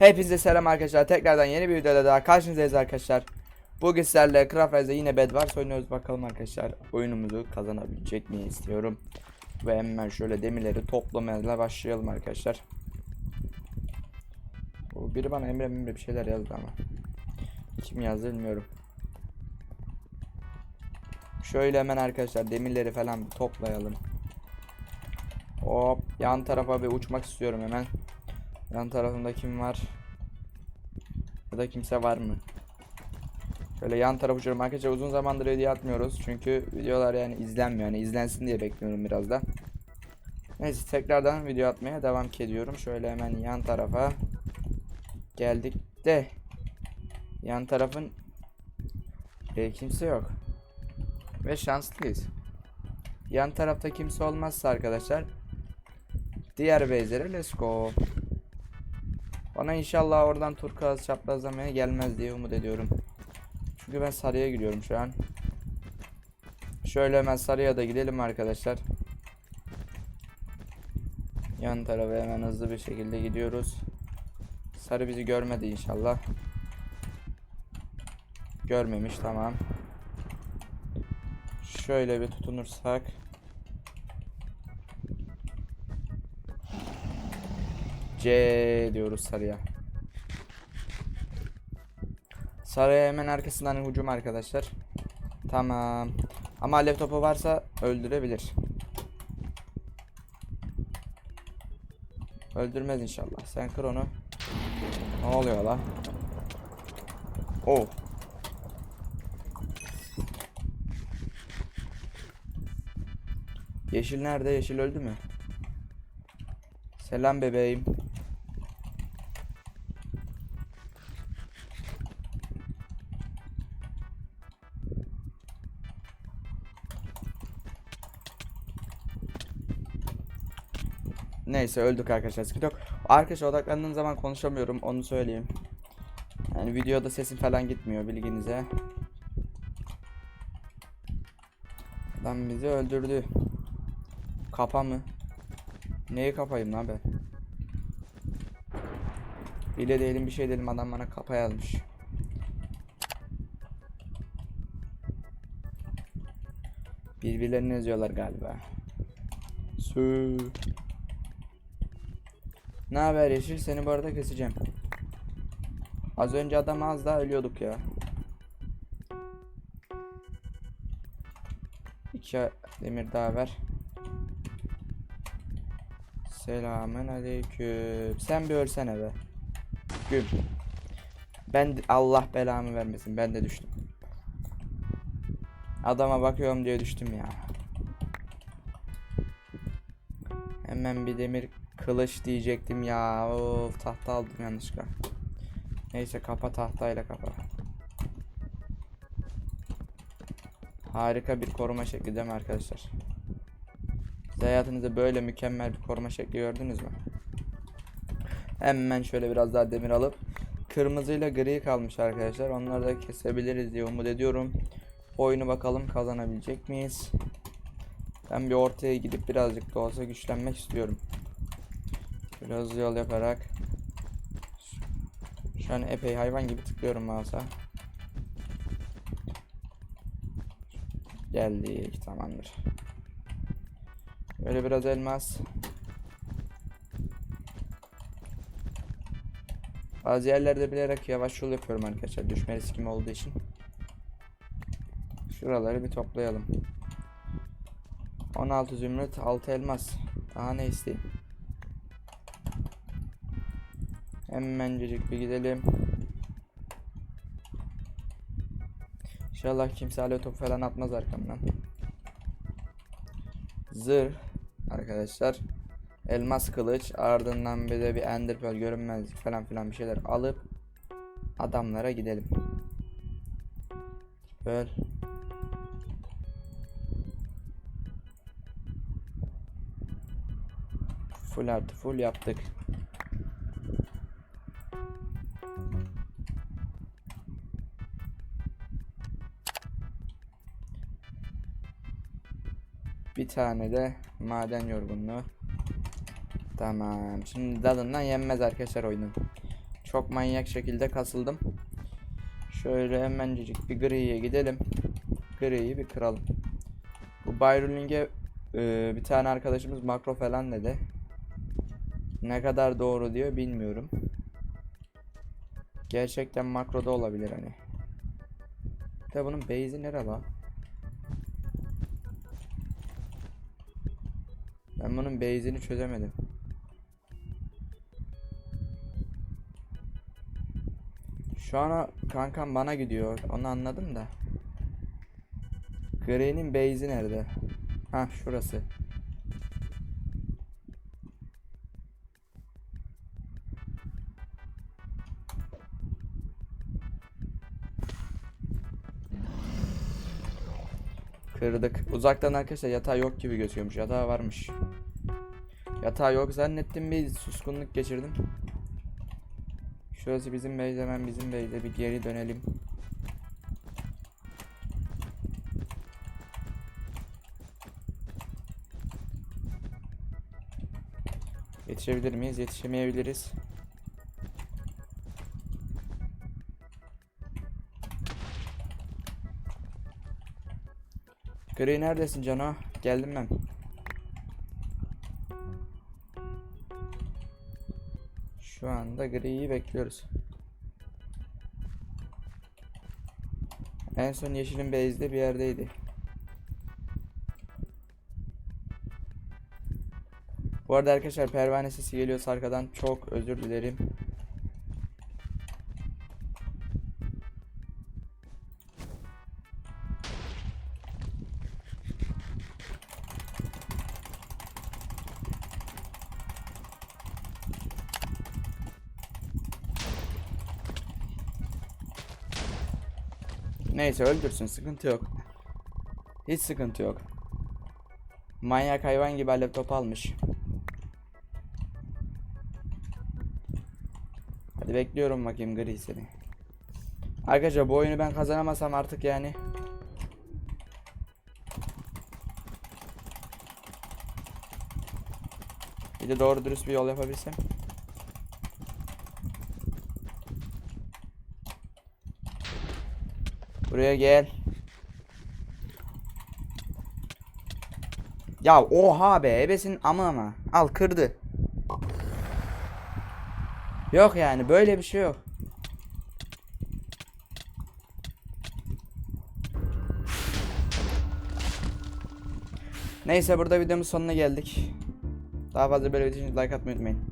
Hepinize selam arkadaşlar. Tekrardan yeni bir videoda daha karşınızdayız arkadaşlar. Bugün sizlerle Craft Rise'da yine Bedwars oynuyoruz. Bakalım arkadaşlar oyunumuzu kazanabilecek miyiz istiyorum. Ve hemen şöyle demirleri toplamaya başlayalım arkadaşlar. O biri bana Emre Emre bir şeyler yazdı ama. Kim yazdı bilmiyorum. Şöyle hemen arkadaşlar demirleri falan toplayalım. Hop yan tarafa bir uçmak istiyorum hemen. Yan tarafında kim var? Ya da kimse var mı? Şöyle yan taraf uçuyorum. Arkadaşlar uzun zamandır video atmıyoruz. Çünkü videolar yani izlenmiyor. Yani izlensin diye bekliyorum biraz da. Neyse tekrardan video atmaya devam ediyorum. Şöyle hemen yan tarafa geldik de yan tarafın e, kimse yok. Ve şanslıyız. Yan tarafta kimse olmazsa arkadaşlar diğer base'lere let's go. Bana inşallah oradan turkuaz çaprazlamaya gelmez diye umut ediyorum. Çünkü ben sarıya gidiyorum şu an. Şöyle hemen sarıya da gidelim arkadaşlar. Yan tarafa hemen hızlı bir şekilde gidiyoruz. Sarı bizi görmedi inşallah. Görmemiş tamam. Şöyle bir tutunursak. C diyoruz sarıya. Sarıya hemen arkasından hücum arkadaşlar. Tamam. Ama alev varsa öldürebilir. Öldürmez inşallah. Sen kır onu. Ne oluyor la? Oh. Yeşil nerede? Yeşil öldü mü? Selam bebeğim. Neyse öldük arkadaşlar sıkıntı yok. Arkadaşlar odaklandığım zaman konuşamıyorum onu söyleyeyim. Yani videoda sesim falan gitmiyor bilginize. Adam bizi öldürdü. Kapa mı? Neyi kapayım lan ben? Bile değilim bir şey değilim adam bana kapa yazmış. Birbirlerini yazıyorlar galiba. Sü. Ne haber Yeşil? Seni bu arada keseceğim. Az önce adam az daha ölüyorduk ya. İki demir daha ver. Selamın aleyküm. Sen bir ölsene be. Güm. Ben Allah belamı vermesin. Ben de düştüm. Adama bakıyorum diye düştüm ya. Hemen bir demir kılıç diyecektim ya. Of tahta aldım yanlışlıkla. Neyse kapa tahtayla kapa. Harika bir koruma şekli değil mi arkadaşlar? Siz hayatınızda böyle mükemmel bir koruma şekli gördünüz mü? Hemen şöyle biraz daha demir alıp kırmızıyla gri kalmış arkadaşlar. Onları da kesebiliriz diye umut ediyorum. Oyunu bakalım kazanabilecek miyiz? Ben bir ortaya gidip birazcık da olsa güçlenmek istiyorum. Şöyle hızlı yol yaparak şu an epey hayvan gibi tıklıyorum mouse'a. Geldik tamamdır. Böyle biraz elmas. Bazı yerlerde bilerek yavaş yol yapıyorum arkadaşlar. Düşme riskim olduğu için. Şuraları bir toplayalım. 16 zümrüt, 6 elmas. Daha ne isteyeyim? Hemencecik bir gidelim. İnşallah kimse alev topu falan atmaz arkamdan. Zırh arkadaşlar. Elmas kılıç ardından bir de bir ender pearl görünmezlik falan filan bir şeyler alıp adamlara gidelim. Pearl. Full artı full yaptık. Bir tane de maden yorgunluğu. Tamam. Şimdi dadından yenmez arkadaşlar oyunun. Çok manyak şekilde kasıldım. Şöyle hemencik bir griye gidelim. Griyi bir kıralım. Bu Byruling'e e, bir tane arkadaşımız makro falan dedi. Ne kadar doğru diyor bilmiyorum. Gerçekten makroda olabilir hani. De bunun base'i nere la? Ben bunun base'ini çözemedim. Şu an kankam bana gidiyor. Onu anladım da. Grey'nin base'i nerede? Ha şurası. Kırdık. Uzaktan arkadaşlar yatağı yok gibi gözüküyormuş. Yatağı varmış. Yatağı yok zannettim bir suskunluk geçirdim. Şurası bizim base hemen bizim base'e bir geri dönelim. Yetişebilir miyiz? Yetişemeyebiliriz. Gri neredesin Cano? Geldim ben. Şu anda griyi bekliyoruz. En son yeşilin base'de bir yerdeydi. Bu arada arkadaşlar pervane sesi geliyorsa arkadan çok özür dilerim. Neyse öldürsün sıkıntı yok. Hiç sıkıntı yok. Manyak hayvan gibi alev topu almış. Hadi bekliyorum bakayım gri seni. Arkadaşlar bu oyunu ben kazanamasam artık yani. Bir de doğru dürüst bir yol yapabilsem. Buraya gel. Ya oha be ebesin ama ama. Al kırdı. Yok yani böyle bir şey yok. Neyse burada videomuz sonuna geldik. Daha fazla böyle video için like atmayı unutmayın.